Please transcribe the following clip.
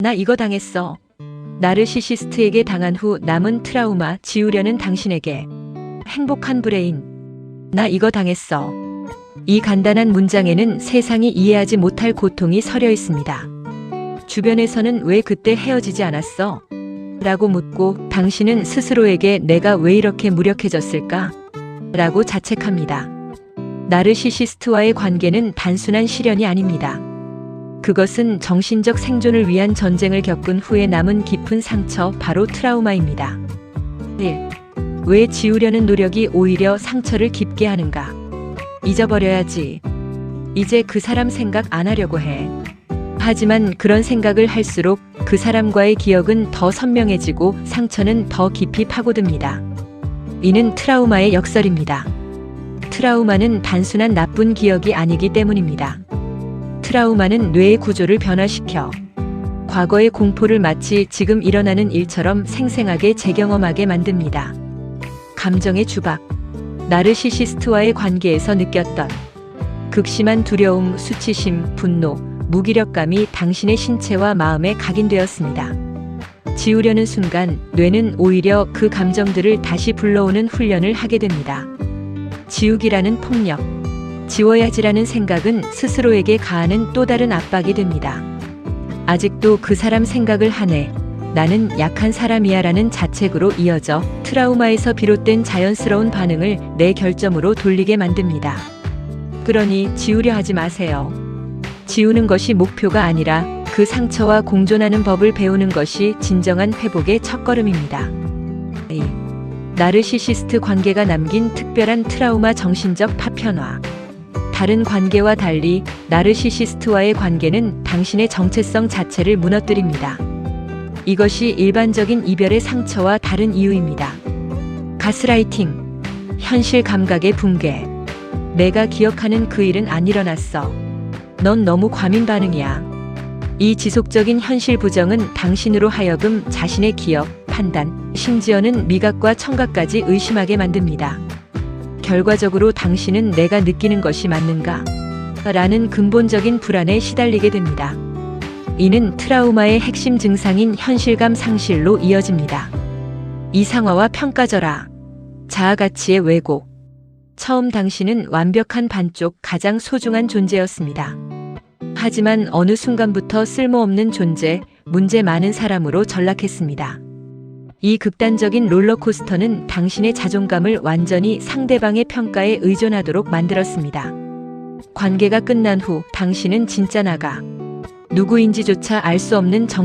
나 이거 당했어. 나르시시스트에게 당한 후 남은 트라우마 지우려는 당신에게 행복한 브레인. 나 이거 당했어. 이 간단한 문장에는 세상이 이해하지 못할 고통이 서려 있습니다. 주변에서는 왜 그때 헤어지지 않았어? 라고 묻고 당신은 스스로에게 내가 왜 이렇게 무력해졌을까? 라고 자책합니다. 나르시시스트와의 관계는 단순한 시련이 아닙니다. 그것은 정신적 생존을 위한 전쟁을 겪은 후에 남은 깊은 상처, 바로 트라우마입니다. 1. 왜 지우려는 노력이 오히려 상처를 깊게 하는가? 잊어버려야지. 이제 그 사람 생각 안 하려고 해. 하지만 그런 생각을 할수록 그 사람과의 기억은 더 선명해지고 상처는 더 깊이 파고듭니다. 이는 트라우마의 역설입니다. 트라우마는 단순한 나쁜 기억이 아니기 때문입니다. 트라우마는 뇌의 구조를 변화시켜 과거의 공포를 마치 지금 일어나는 일처럼 생생하게 재경험하게 만듭니다. 감정의 주박. 나르시시스트와의 관계에서 느꼈던 극심한 두려움, 수치심, 분노, 무기력감이 당신의 신체와 마음에 각인되었습니다. 지우려는 순간 뇌는 오히려 그 감정들을 다시 불러오는 훈련을 하게 됩니다. 지우기라는 폭력, 지워야지라는 생각은 스스로에게 가하는 또 다른 압박이 됩니다. 아직도 그 사람 생각을 하네. 나는 약한 사람이야 라는 자책으로 이어져 트라우마에서 비롯된 자연스러운 반응을 내 결점으로 돌리게 만듭니다. 그러니 지우려 하지 마세요. 지우는 것이 목표가 아니라 그 상처와 공존하는 법을 배우는 것이 진정한 회복의 첫걸음입니다. 이 나르시시스트 관계가 남긴 특별한 트라우마 정신적 파편화. 다른 관계와 달리 나르시시스트와의 관계는 당신의 정체성 자체를 무너뜨립니다. 이것이 일반적인 이별의 상처와 다른 이유입니다. 가스라이팅, 현실 감각의 붕괴. 내가 기억하는 그 일은 안 일어났어. 넌 너무 과민 반응이야. 이 지속적인 현실 부정은 당신으로 하여금 자신의 기억, 판단, 심지어는 미각과 청각까지 의심하게 만듭니다. 결과적으로 당신은 내가 느끼는 것이 맞는가? 라는 근본적인 불안에 시달리게 됩니다. 이는 트라우마의 핵심 증상인 현실감 상실로 이어집니다. 이상화와 평가절하, 자아가치의 왜곡. 처음 당신은 완벽한 반쪽 가장 소중한 존재였습니다. 하지만 어느 순간부터 쓸모없는 존재, 문제 많은 사람으로 전락했습니다. 이 극단적인 롤러코스터는 당신의 자존감을 완전히 상대방의 평가에 의존하도록 만들었습니다. 관계가 끝난 후 당신은 진짜 나가 누구인지조차 알 수 없는 정체